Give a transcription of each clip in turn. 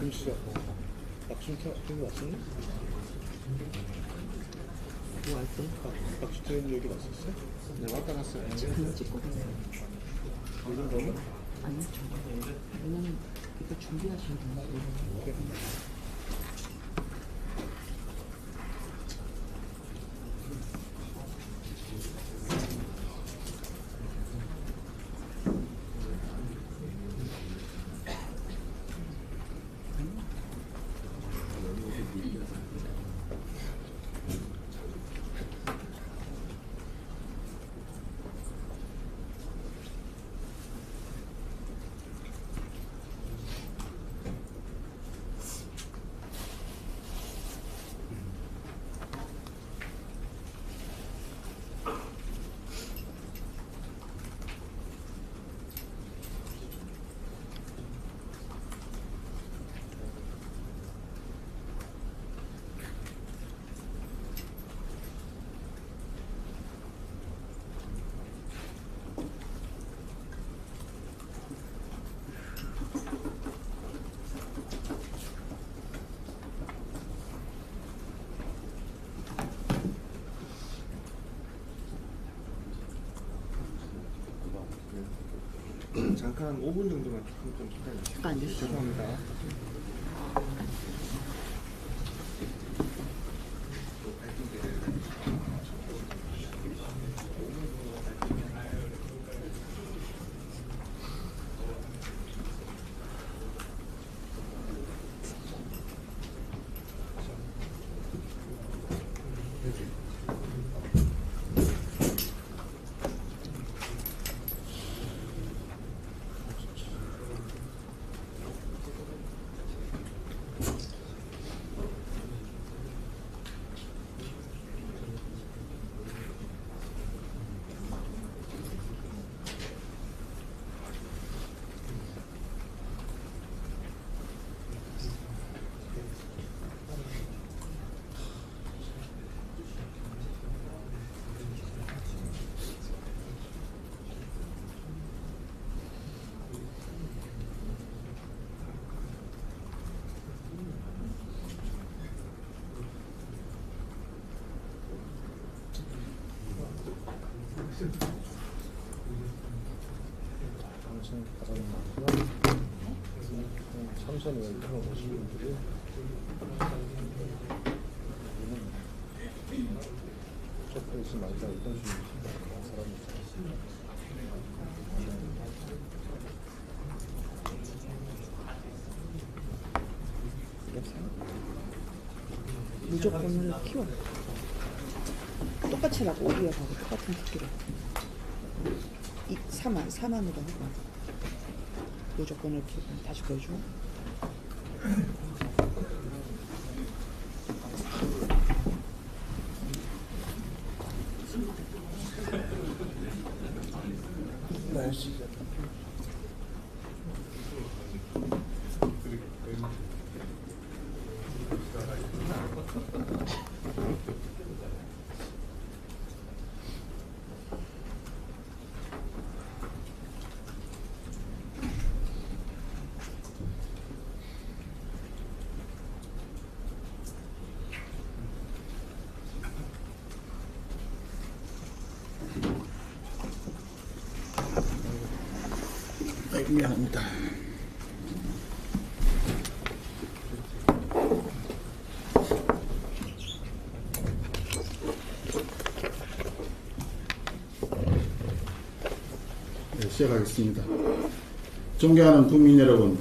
김씨가 박준태 여기 왔었니? 뭐할 때? 박준태 여기 왔었어? 네 왔다 갔어요. 그냥 찍고 가요. 이 정도면? 아니요, 저. 왜냐면 이거 준비하셔야 돼요. 잠깐 5분 정도만 조금 좀 기다려주세요. 잠깐 앉으시죠. 죄송합니다. 당신 가장 많고요. 삼선 의원으로 오신 분들이 적혀 있지 말자 이런 식으로 사람이 있어요. 무조건을 키워. 똑같이 하고 오디오하고 똑같은 크기로. 이 4만, 4만으로 하고. 무조건을 다시 보여줘. 미안합니다. 네, 시작하겠습니다. 존경하는 국민 여러분,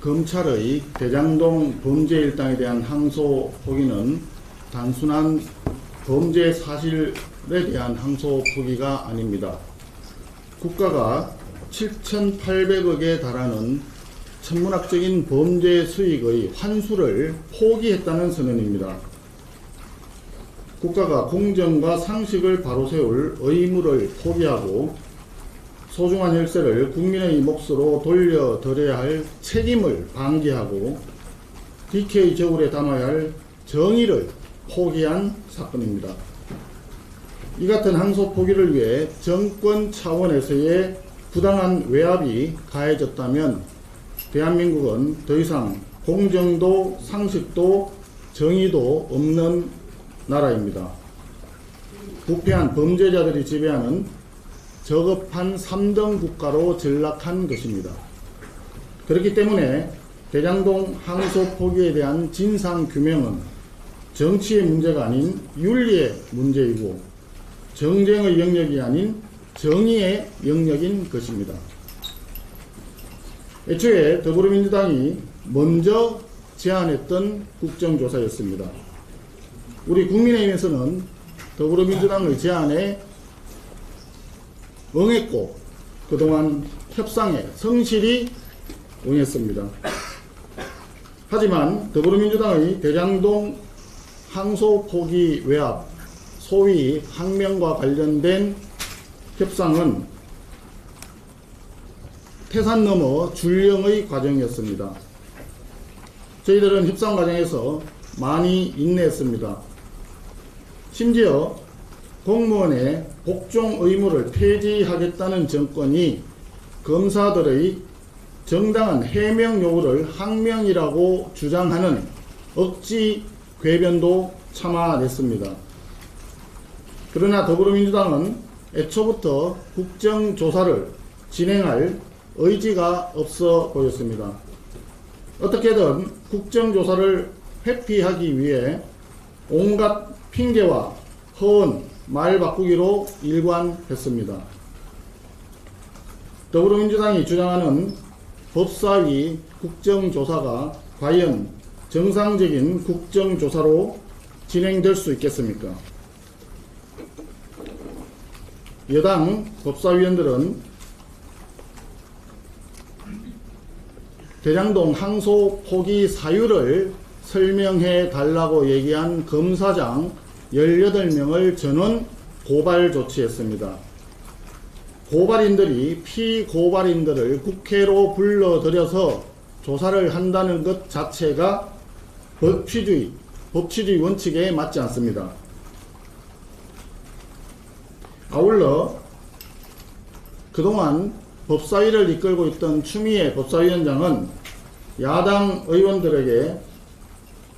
검찰의 대장동 범죄 일당에 대한 항소 포기는 단순한 범죄 사실에 대한 항소 포기가 아닙니다. 국가가 7,800억에 달하는 천문학적인 범죄 수익의 환수를 포기했다는 선언입니다. 국가가 공정과 상식을 바로 세울 의무를 포기하고 소중한 혈세를 국민의 몫으로 돌려드려야 할 책임을 방기하고 DK 저울에 담아야 할 정의를 포기한 사건입니다. 이 같은 항소 포기를 위해 정권 차원에서의 부당한 외압이 가해졌다면 대한민국은 더 이상 공정도 상식도 정의도 없는 나라입니다. 부패한 범죄자들이 지배하는 저급한 3등 국가로 전락한 것입니다. 그렇기 때문에 대장동 항소 포기에 대한 진상 규명은 정치의 문제가 아닌 윤리의 문제이고 정쟁의 영역이 아닌 정의의 영역인 것입니다. 애초에 더불어민주당이 먼저 제안했던 국정조사였습니다. 우리 국민의힘에서는 더불어민주당의 제안에 응했고 그동안 협상에 성실히 응했습니다. 하지만 더불어민주당의 대장동 항소 포기 외압 소위 항명과 관련된 협상은 태산 넘어 줄령의 과정이었습니다. 저희들은 협상 과정에서 많이 인내했습니다. 심지어 공무원의 복종 의무를 폐지하겠다는 정권이 검사들의 정당한 해명 요구를 항명이라고 주장하는 억지 궤변도 참아냈습니다. 그러나 더불어민주당은 애초부터 국정조사를 진행할 의지가 없어 보였습니다. 어떻게든 국정조사를 회피하기 위해 온갖 핑계와 허언, 말 바꾸기로 일관했습니다. 더불어민주당이 주장하는 법사위 국정조사가 과연 정상적인 국정조사로 진행될 수 있겠습니까? 여당 법사위원들은 대장동 항소 포기 사유를 설명해 달라고 얘기한 검사장 18명을 전원 고발 조치했습니다. 고발인들이 피고발인들을 국회로 불러들여서 조사를 한다는 것 자체가 법치주의, 법치주의 원칙에 맞지 않습니다. 아울러 그동안 법사위를 이끌고 있던 추미애 법사위원장은 야당 의원들에게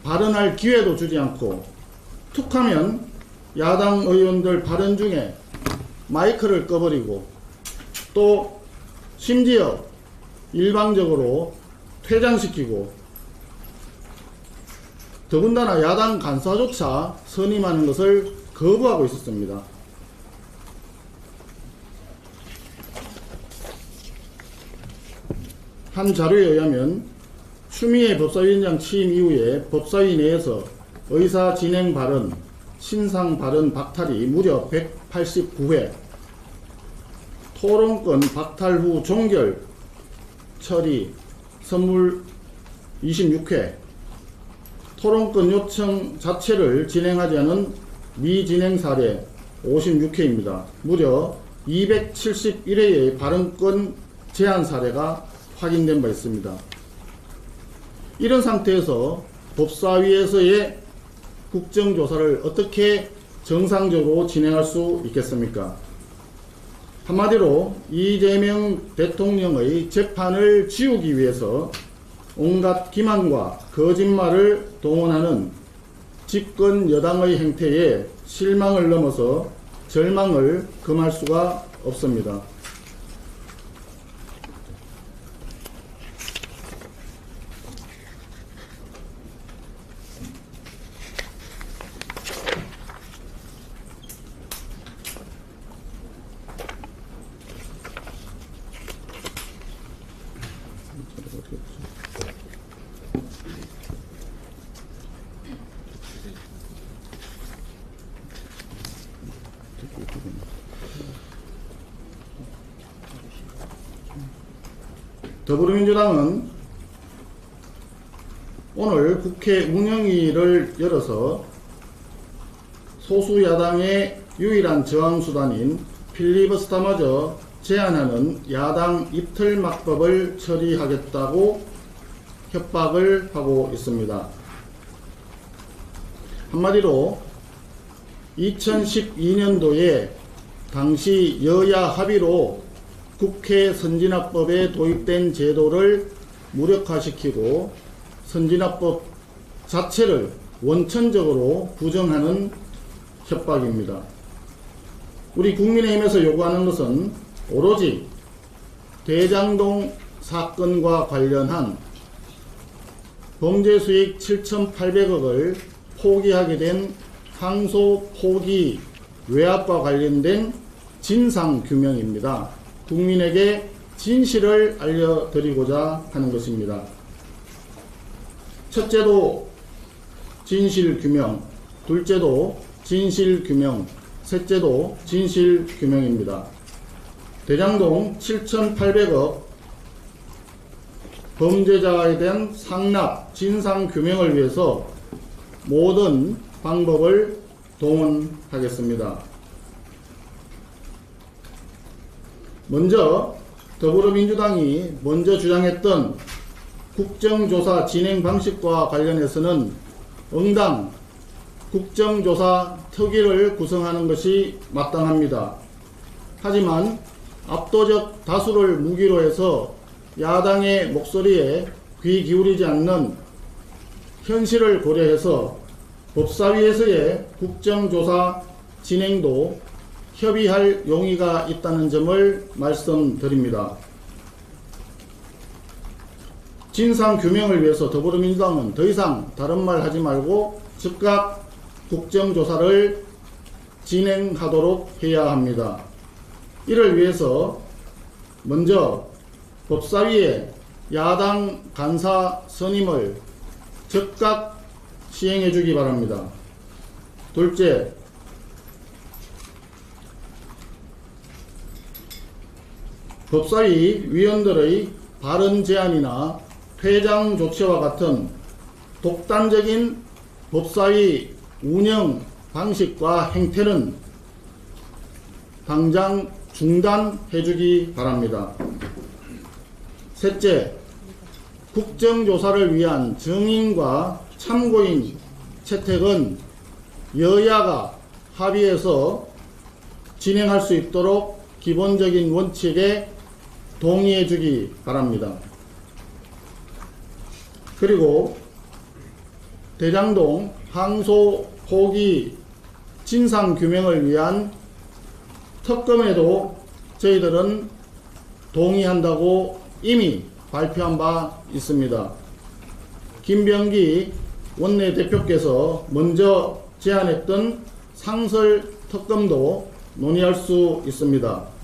발언할 기회도 주지 않고 툭하면 야당 의원들 발언 중에 마이크를 꺼버리고 또 심지어 일방적으로 퇴장시키고 더군다나 야당 간사조차 선임하는 것을 거부하고 있었습니다. 한 자료에 의하면 추미애 법사위원장 취임 이후에 법사위 내에서 의사 진행 발언, 신상 발언 박탈이 무려 189회, 토론권 박탈 후 종결 처리 선물 26회, 토론권 요청 자체를 진행하지 않은 미진행 사례 56회입니다. 무려 271회의 발언권 제한 사례가 확인된 바 있습니다. 이런 상태에서 법사위에서의 국정조사를 어떻게 정상적으로 진행할 수 있겠습니까? 한마디로 이재명 대통령의 재판을 지우기 위해서 온갖 기만과 거짓말을 동원하는 집권 여당의 행태에 실망을 넘어서 절망을 금할 수가 없습니다. 더불어민주당은 오늘 국회 운영위를 열어서 소수 야당의 유일한 저항수단인 필리버스터마저 제안하는 야당 이틀막법을 처리하겠다고 협박을 하고 있습니다. 한마디로 2012년도에 당시 여야 합의로 국회 선진화법에 도입된 제도를 무력화시키고 선진화법 자체를 원천적으로 부정하는 협박입니다. 우리 국민의힘에서 요구하는 것은 오로지 대장동 사건과 관련한 범죄 수익 7,800억을 포기하게 된 항소 포기 외압과 관련된 진상 규명입니다. 국민에게 진실을 알려드리고자 하는 것입니다. 첫째도 진실 규명, 둘째도 진실 규명, 셋째도 진실 규명입니다. 대장동 7,800억 범죄자에 대한 상납, 진상 규명을 위해서 모든 방법을 동원하겠습니다. 먼저 더불어민주당이 먼저 주장했던 국정조사 진행 방식과 관련해서는 응당 국정조사 특위를 구성하는 것이 마땅합니다. 하지만 압도적 다수를 무기로 해서 야당의 목소리에 귀 기울이지 않는 현실을 고려해서 법사위에서의 국정조사 진행도 협의할 용의가 있다는 점을 말씀드립니다. 진상 규명을 위해서 더불어민주당은 더 이상 다른 말 하지 말고 즉각 국정조사를 진행하도록 해야 합니다. 이를 위해서 먼저 법사위에 야당 간사 선임을 즉각 시행해 주기 바랍니다. 둘째, 법사위 위원들의 발언 제한이나 퇴장 조치와 같은 독단적인 법사위 운영 방식과 행태는 당장 중단해 주기 바랍니다. 셋째, 국정조사를 위한 증인과 참고인 채택은 여야가 합의해서 진행할 수 있도록 기본적인 원칙에 동의해 주기 바랍니다. 그리고 대장동 항소 포기 진상 규명을 위한 특검에도 저희들은 동의한다고 이미 발표한 바 있습니다. 김병기 원내대표께서 먼저 제안했던 상설 특검도 논의할 수 있습니다.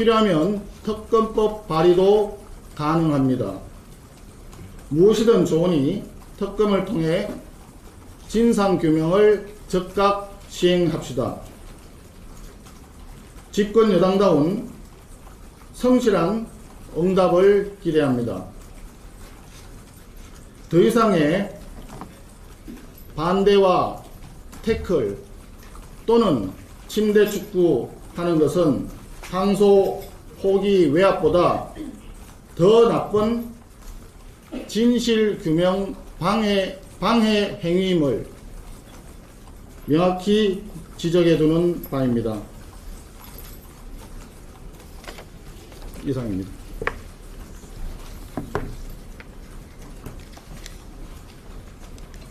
필요하면 특검법 발의도 가능합니다. 무엇이든 좋으니 특검을 통해 진상 규명을 즉각 시행합시다. 집권 여당다운 성실한 응답을 기대합니다. 더 이상의 반대와 태클 또는 침대 축구 하는 것은 항소 포기 외압보다 더 나쁜 진실 규명 방해 방해 행위임을 명확히 지적해 두는 바입니다. 이상입니다.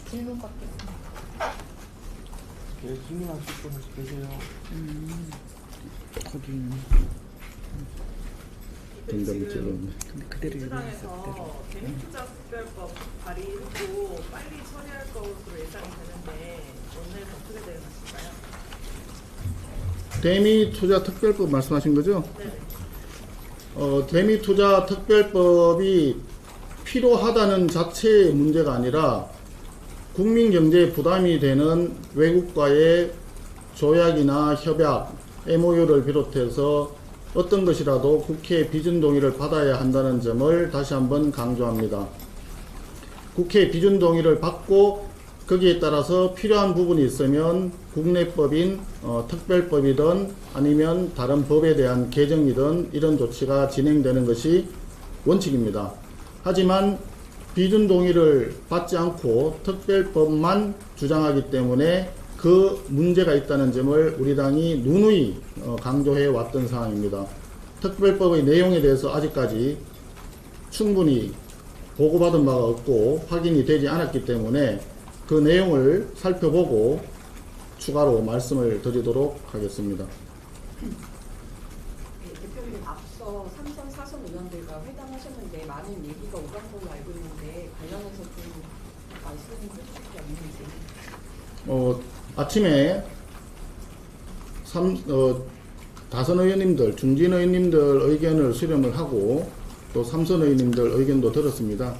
질문 받겠습니다. 예, 질문하실 분 계세요? 거기 지금 즐거운데. 근데 그대로 얘기했어 그대로. 민주당에서 개인투자 특별법 발의했고 빨리 처리할 것으로 예상이 되는데 오늘 어떻게 대응하실까요? 대미 투자 특별법 말씀하신 거죠? 네. 어, 대미 투자 특별법이 필요하다는 자체의 문제가 아니라 국민 경제에 부담이 되는 외국과의 조약이나 협약, MOU를 비롯해서 어떤 것이라도 국회 비준 동의를 받아야 한다는 점을 다시 한번 강조합니다. 국회 비준 동의를 받고 거기에 따라서 필요한 부분이 있으면 국내법인 어, 특별법이든 아니면 다른 법에 대한 개정이든 이런 조치가 진행되는 것이 원칙입니다. 하지만 비준 동의를 받지 않고 특별법만 주장하기 때문에 그 문제가 있다는 점을 우리 당이 누누이 어, 강조해 왔던 사항입니다. 특별법의 내용에 대해서 아직까지 충분히 보고받은 바가 없고 확인이 되지 않았기 때문에 그 내용을 살펴보고 추가로 말씀을 드리도록 하겠습니다. 네, 대표님 앞서 삼선 사선 의원들과 회담하셨는데 많은 얘기가 오간 걸로 알고 있는데 관련해서 좀 말씀 해 주실 게 없는지. 어, 아침에 삼, 어, 다선 의원님들, 중진 의원님들 의견을 수렴을 하고 또 삼선 의원님들 의견도 들었습니다.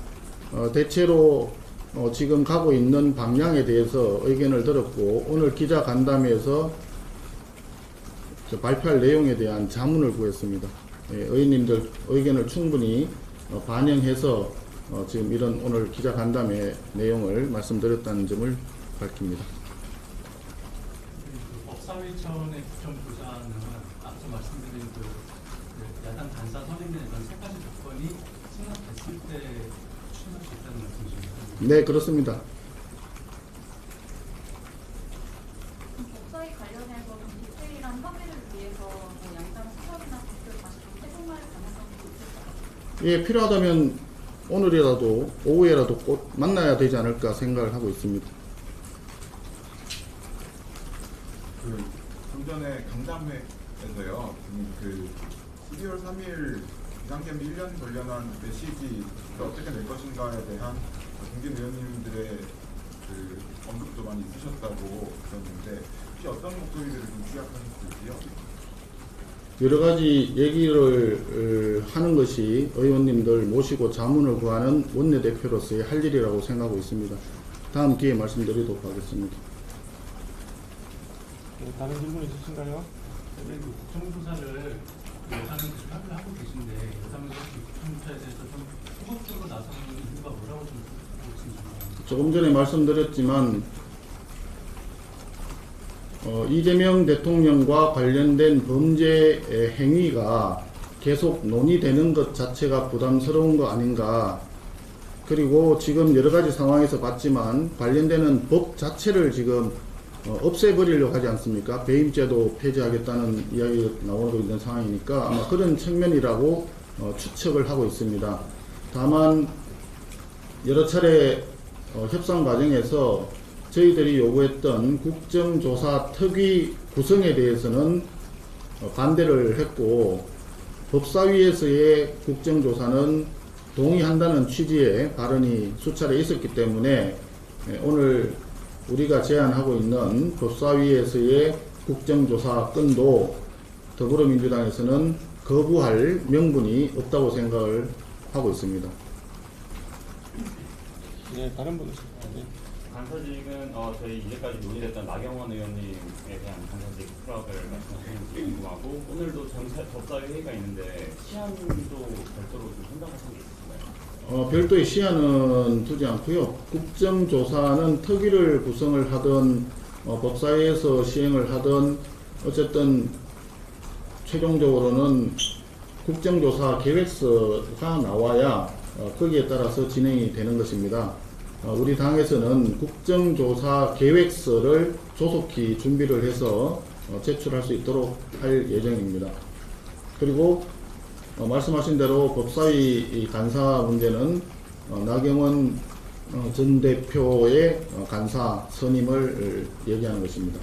어, 대체로 어, 지금 가고 있는 방향에 대해서 의견을 들었고 오늘 기자 간담회에서 저 발표할 내용에 대한 자문을 구했습니다. 예, 의원님들 의견을 충분히 어, 반영해서 어, 지금 이런 오늘 기자 간담회 내용을 말씀드렸다는 점을 밝힙니다. 그 법사위 차원의 국정조사는 앞서 말씀드린 그, 그 야당 간사 선임된 이런 세 가지 조건이 승합됐을 때 추진할 수 있다는 말씀이십니까? 네, 그렇습니다. 법사위 관련해서 좀 디테일한 협의를 위해서 뭐 양당 수석이나 국회 다시 좀 회동할 가능성도 있을까요? 예, 필요하다면 오늘이라도 오후에라도 꼭 만나야 되지 않을까 생각을 하고 있습니다. 그, 강담회에서요, 음, 그 12월 3일 비상겸 1년 관련한 메시지 어떻게 낼 것인가에 대한 중진 의원님들의 그 언급도 많이 있으셨다고 들었는데 혹시 어떤 목소리들을 좀 취합하셨을지요? 여러 가지 얘기를 어, 하는 것이 의원님들 모시고 자문을 구하는 원내대표로서의 할 일이라고 생각하고 있습니다. 다음 기회에 말씀드리도록 하겠습니다. 네, 다른 질문 있으신가요? 근데 그 국정조사를 여사는 계속 합의를 하고 계신데 여사는 국정조사에 대해서 좀 소극적으로 나서는 이유가 뭐라고 좀 보시는지 조금 전에 말씀드렸지만 어, 이재명 대통령과 관련된 범죄 의 행위가 계속 논의되는 것 자체가 부담스러운 거 아닌가. 그리고 지금 여러 가지 상황에서 봤지만 관련되는 법 자체를 지금 어, 없애버리려고 하지 않습니까? 배임죄도 폐지하겠다는 이야기가 나오고 있는 상황이니까 아마 그런 측면이라고 어, 추측을 하고 있습니다. 다만 여러 차례 어, 협상 과정에서 저희들이 요구했던 국정조사 특위 구성에 대해서는 어, 반대를 했고 법사위에서의 국정조사는 동의한다는 취지의 발언이 수차례 있었기 때문에 예, 오늘 우리가 제안하고 있는 법사위에서의 국정조사 건도 더불어민주당에서는 거부할 명분이 없다고 생각을 하고 있습니다. 네, 다른 분 있으신가요? 네. 간사직은 어, 저희 이제까지 논의됐던 나경원 의원님에 대한 간사직 수락을 말씀하시는 게 궁금하고 오늘도 전사, 법사위 회의가 있는데 시한도 별도로 좀 생각하신 게 있으신가요? 어, 별도의 시한은 두지 않고요. 국정조사는 특위를 구성을 하든 어, 법사위에서 시행을 하든 어쨌든 최종적으로는 국정조사 계획서가 나와야 어, 거기에 따라서 진행이 되는 것입니다. 어, 우리 당에서는 국정조사 계획서를 조속히 준비를 해서 어, 제출할 수 있도록 할 예정입니다. 그리고 어, 말씀하신 대로 법사위 이 간사 문제는 어, 나경원 어, 전 대표의 어, 간사 선임을 어, 얘기하는 것입니다.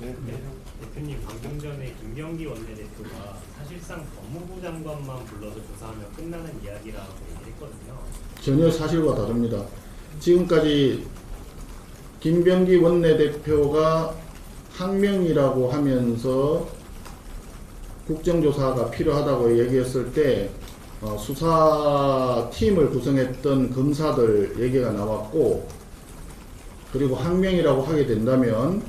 네. 네, 대표님 방금 전에 김병기 원내대표가 사실상 법무부 장관만 불러서 조사하면 끝나는 이야기라고 얘기했거든요. 전혀 사실과 다릅니다. 지금까지 김병기 원내대표가 항명이라고 하면서 국정조사가 필요하다고 얘기했을 때 어, 수사팀을 구성했던 검사들 얘기가 나왔고 그리고 항명이라고 하게 된다면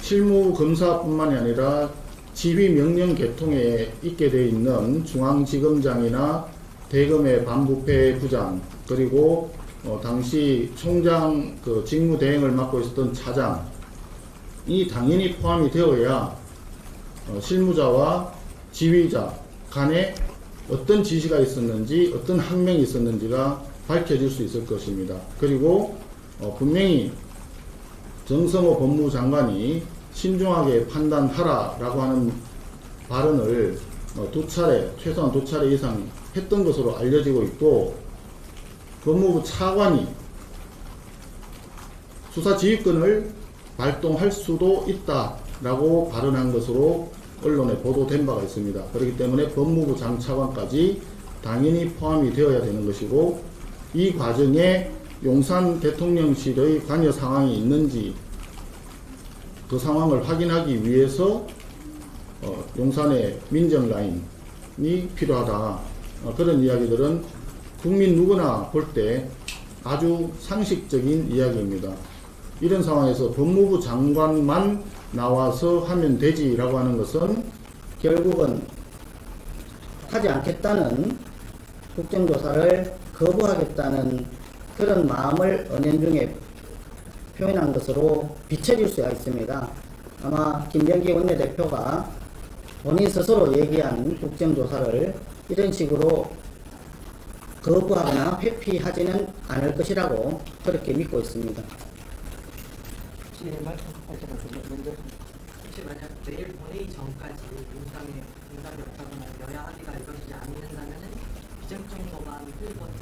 실무 검사뿐만이 아니라 지휘 명령 계통에 있게 되어 있는 중앙지검장이나 대검의 반부패 부장 그리고 어, 당시 총장 그 직무 대행을 맡고 있었던 차장이 당연히 포함이 되어야 어, 실무자와 지휘자 간에 어떤 지시가 있었는지 어떤 항명이 있었는지가 밝혀질 수 있을 것입니다. 그리고 어, 분명히 정성호 법무장관이 신중하게 판단하라라고 하는 발언을 어, 두 차례, 최소한 두 차례 이상 했던 것으로 알려지고 있고, 법무부 차관이 수사 지휘권을 발동할 수도 있다 라고 발언한 것으로 언론에 보도된 바가 있습니다. 그렇기 때문에 법무부 장차관까지 당연히 포함이 되어야 되는 것이고, 이 과정에 용산 대통령실의 관여 상황이 있는지 그 상황을 확인하기 위해서 어, 용산의 민정 라인이 필요하다. 어, 그런 이야기들은 국민 누구나 볼 때 아주 상식적인 이야기입니다. 이런 상황에서 법무부 장관만 나와서 하면 되지라고 하는 것은 결국은 하지 않겠다는 국정조사를 거부하겠다는 그런 마음을 은연중에 표현한 것으로 비춰질 수가 있습니다. 아마 김병기 원내대표가 본인 스스로 얘기한 국정조사를 이런 식으로 거부하거나 회피하지는 않을 것이라고 그렇게 믿고 있습니다. 혹시 만약 내일 본회의 전까지 민주당의 응답이 없다거나 여야 합의가 이루어지지 않는다면은 비정청소만 풀 것으로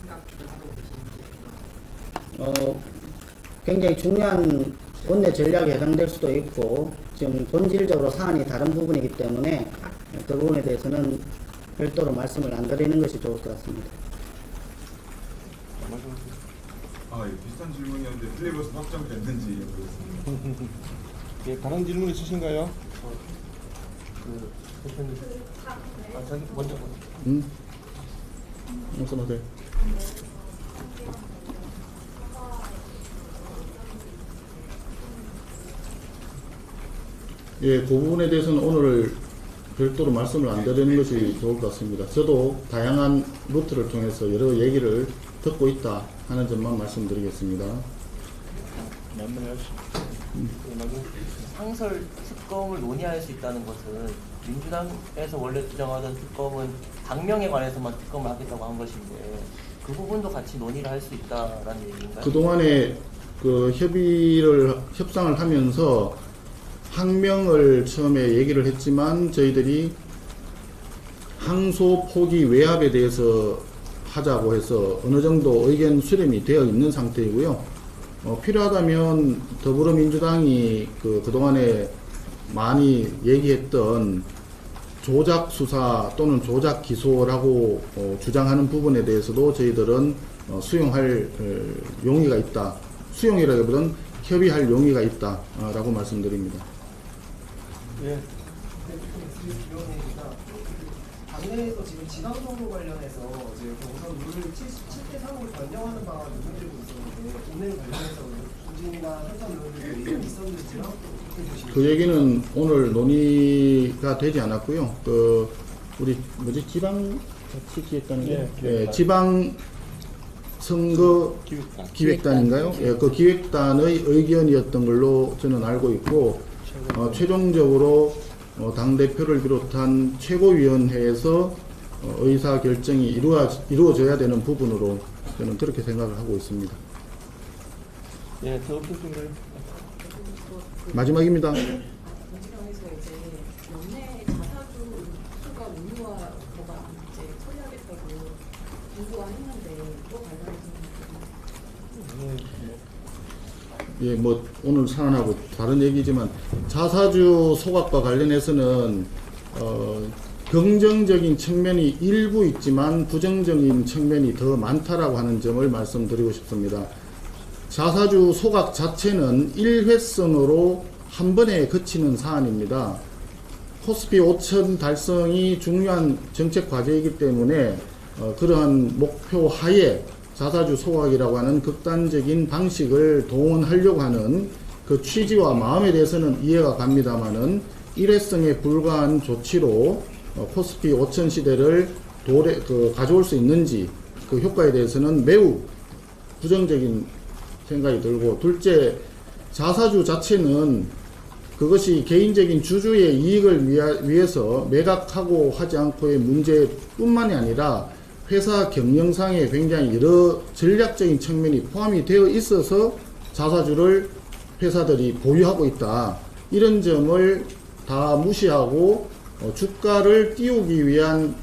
생각을 하고 계신지 어, 굉장히 중요한 원내 전략에 해당될 수도 있고 지금 본질적으로 사안이 다른 부분이기 때문에 그 부분에 대해서는 별도로 말씀을 안 드리는 것이 좋을 것 같습니다. 아, 예, 비슷한 질문이었는데 플레이버스 확정됐는지 모르겠습니다. 예, 다른 질문 있으신가요? 그 대표님. 아, 저기 먼저 먼저. 음? 말씀하세요. 예, 그 부분에 대해서는 오늘 별도로 말씀을 안 드리는 것이 좋을 것 같습니다. 저도 다양한 루트를 통해서 여러 얘기를 듣고 있다 하는 점만 말씀드리겠습니다. 상설 특검을 논의할 수 있다는 것은 민주당에서 원래 주장하던 특검은 당명에 관해서만 특검을 하겠다고 한 것인데 그 부분도 같이 논의를 할 수 있다라는 얘기인가요? 그동안에 그 협의를 협상을 하면서 항명을 처음에 얘기를 했지만 저희들이 항소 포기 외압에 대해서 하자고 해서 어느 정도 의견 수렴이 되어 있는 상태이고요. 어, 필요하다면 더불어민주당이 그 그동안에 많이 얘기했던 조작 수사 또는 조작 기소라고 어, 주장하는 부분에 대해서도 저희들은 어, 수용할 어, 용의가 있다. 수용이라기보다는 협의할 용의가 있다라고 말씀드립니다. 예. 당내에서 지금 지방선거 관련해서 이제 우선 룰을 7대 3으로 변경하는 방안을 논의되고 있었는데 오늘 관련해서 중진이나 현상 의원들이 있었는지랑 어떻게 보시는지. 그 얘기는 오늘 논의가 되지 않았고요. 그 우리 뭐지? 지방 자치 기획단 예, 예, 지방 선거 기획단 인가요? 예, 그 기획단의 의견이었던 걸로 저는 알고 있고 어, 최종적으로 어, 당 대표를 비롯한 최고위원회에서 어, 의사 결정이 이루어 이루어져야 되는 부분으로 저는 그렇게 생각을 하고 있습니다. 예, 더 없으신가요? 마지막입니다. 민주당에서 이제 연내 자사주 수가 의무화가 이제 처리하겠다고 공고가 했는데 그거 관련해서 예, 뭐 오늘 사안하고 다른 얘기지만 자사주 소각과 관련해서는 어, 긍정적인 측면이 일부 있지만 부정적인 측면이 더 많다라고 하는 점을 말씀드리고 싶습니다. 자사주 소각 자체는 일회성으로 한 번에 그치는 사안입니다. 코스피 5천 달성이 중요한 정책 과제이기 때문에 어, 그러한 목표 하에 자사주 소각이라고 하는 극단적인 방식을 동원하려고 하는 그 취지와 마음에 대해서는 이해가 갑니다만은 일회성에 불과한 조치로 어, 코스피 5천 시대를 도래, 그, 가져올 수 있는지 그 효과에 대해서는 매우 부정적인 생각이 들고 둘째 자사주 자체는 그것이 개인적인 주주의 이익을 위하, 위해서 매각하고 하지 않고의 문제뿐만이 아니라 회사 경영상에 굉장히 여러 전략적인 측면이 포함이 되어 있어서 자사주를 회사들이 보유하고 있다. 이런 점을 다 무시하고 어, 주가를 띄우기 위한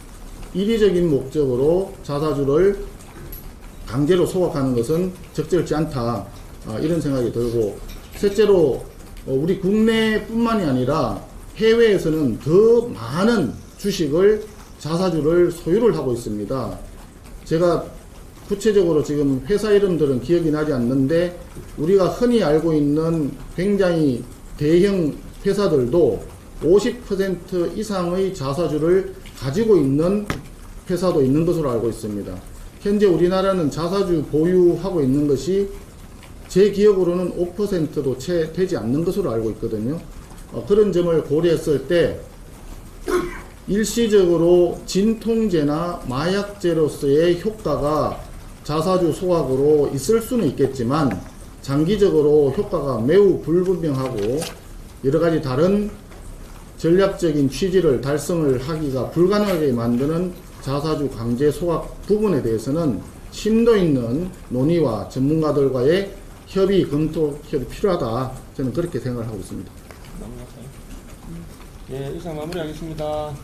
이리적인 목적으로 자사주를 강제로 소각하는 것은 적절치 않다. 아, 이런 생각이 들고 셋째로 어, 우리 국내뿐만이 아니라 해외에서는 더 많은 주식을 자사주를 소유를 하고 있습니다. 제가 구체적으로 지금 회사 이름들은 기억이 나지 않는데 우리가 흔히 알고 있는 굉장히 대형 회사들도 50% 이상의 자사주를 가지고 있는 회사도 있는 것으로 알고 있습니다. 현재 우리나라는 자사주 보유하고 있는 것이 제 기억으로는 5%도 채 되지 않는 것으로 알고 있거든요. 어, 그런 점을 고려했을 때 일시적으로 진통제나 마약제로서의 효과가 자사주 소각으로 있을 수는 있겠지만 장기적으로 효과가 매우 불분명하고 여러 가지 다른 전략적인 취지를 달성을 하기가 불가능하게 만드는 자사주 강제 소각 부분에 대해서는 심도 있는 논의와 전문가들과의 협의, 검토, 협의 필요하다. 저는 그렇게 생각을 하고 있습니다. 예, 이상 마무리하겠습니다.